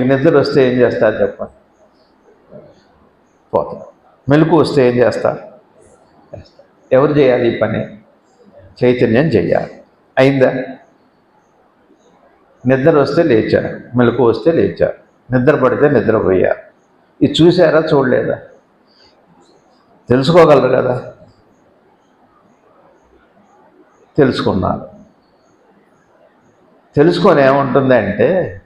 నిద్ర వస్తే ఏం చేస్తారు చెప్పండి. పోతారు మెలకు వస్తే ఏం చేస్తారు? ఎవరు చేయాలి ఈ పని? చైతన్యం చేయాలి. అయిందా? నిద్ర వస్తే లేచారు. మెలకు వస్తే లేచారు. నిద్ర పడితే నిద్రపోయారు. ఇది చూసారా చూడలేదా? తెలుసుకోగలరు కదా? తెలుసుకున్నారు. తెలుసుకొని ఏముంటుందంటే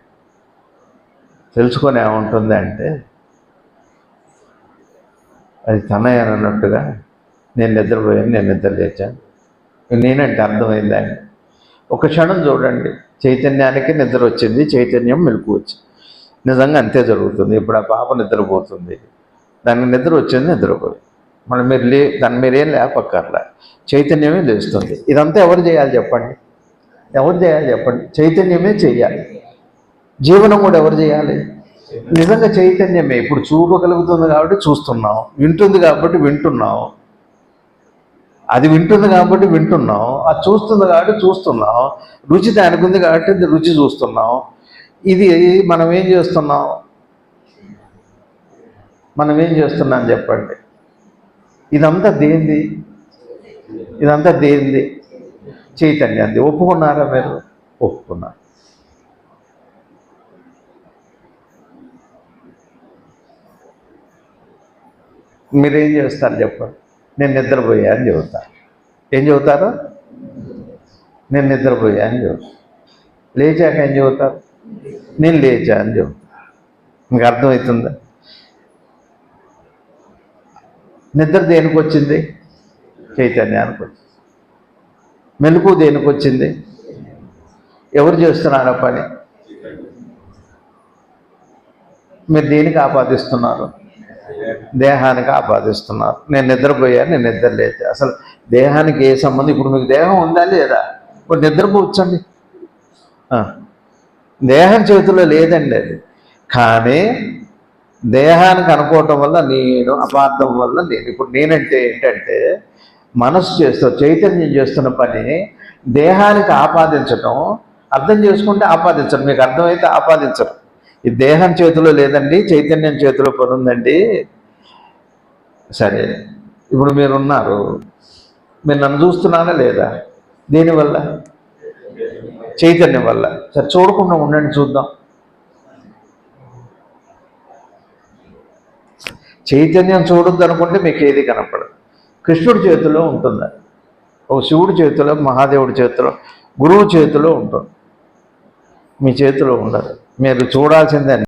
తెలుసుకొని ఏముంటుంది అంటే అది తనయ్యనన్నట్టుగా నేను నిద్రపోయాను నేను నిద్ర లేచాను. నేనంటే అర్థమైందండి ఒక క్షణం చూడండి చైతన్యానికి నిద్ర వచ్చింది చైతన్యం మెలకు వచ్చింది. నిజంగా అంతే జరుగుతుంది. ఇప్పుడు ఆ పాప నిద్రపోతుంది. దానికి నిద్ర వచ్చింది నిద్రపోయింది. మళ్ళీ మీరు లే దాన్ని మీరేం లేపక్కర్లే. చైతన్యమే లేస్తుంది. ఇదంతా ఎవరు చేయాలి చెప్పండి? ఎవరు చేయాలి చెప్పండి? చైతన్యమే చేయాలి. జీవనం కూడా ఎవరు చేయాలి? నిజంగా చైతన్యమే. ఇప్పుడు చూపగలుగుతుంది కాబట్టి చూస్తున్నాం. వింటుంది కాబట్టి వింటున్నాం. అది వింటుంది కాబట్టి వింటున్నాం. అది చూస్తుంది కాబట్టి చూస్తున్నాం. రుచి దానికి ఉంది కాబట్టి రుచి చూస్తున్నాం. ఇది మనం ఏం చేస్తున్నాం? మనం ఏం చేస్తున్నాం చెప్పండి. ఇదంతా దేంది ఇదంతా దేంది చైతన్యాన్ని ఒప్పుకున్నారా మీరు? ఒప్పుకున్నారు. మీరేం చేస్తారు చెప్పండి నేను నిద్రపోయా అని చెబుతాను ఏం చెబుతారు? నేను నిద్రపోయా అని చెబుతాను లేచాక ఏం చెబుతారు? నేను లేచా అని చెబుతాను మీకు అర్థమవుతుందా? నిద్ర దేనికి వచ్చింది చైతన్యానికి వచ్చింది. మెలకు దేనికి వచ్చింది ఎవరు చేస్తున్నారు పని? మీరు దేనికి ఆపాదిస్తున్నారు దేహానికి ఆపాదిస్తున్నారు. నేను నిద్రపోయాను నేను నిద్ర అసలు దేహానికి ఏ సంబంధం? ఇప్పుడు మీకు దేహం ఉందా లేదా? ఇప్పుడు నిద్రపోవచ్చండి. దేహం చేతిలో లేదండి అది. కానీ దేహానికి అనుకోవటం వల్ల నేను అపార్థం వల్ల నేను ఇప్పుడు నేనంటే ఏంటంటే మనసు చేస్తూ చైతన్యం చేస్తున్న పని దేహానికి ఆపాదించటం అర్థం చేసుకుంటే ఆపాదించడం మీకు అర్థమైతే ఆపాదించడం ఈ దేహం చేతిలో లేదండి చైతన్యం చేతిలో పనుందండి సరే ఇప్పుడు మీరు ఉన్నారు మీరు నన్ను చూస్తున్నారా లేదా? దీనివల్ల చైతన్యం వల్ల. సరే చూడకుండా ఉండండి చూద్దాం. చైతన్యం చూడొద్దు అనుకుంటే మీకు ఏది కనపడదు. కృష్ణుడి చేతిలో ఉంటుంది. ఒక శివుడి చేతిలో మహాదేవుడి చేతిలో గురువు చేతిలో ఉంటుంది. మీ చేతిలో ఉండదు. మీరు చూడాల్సిందే.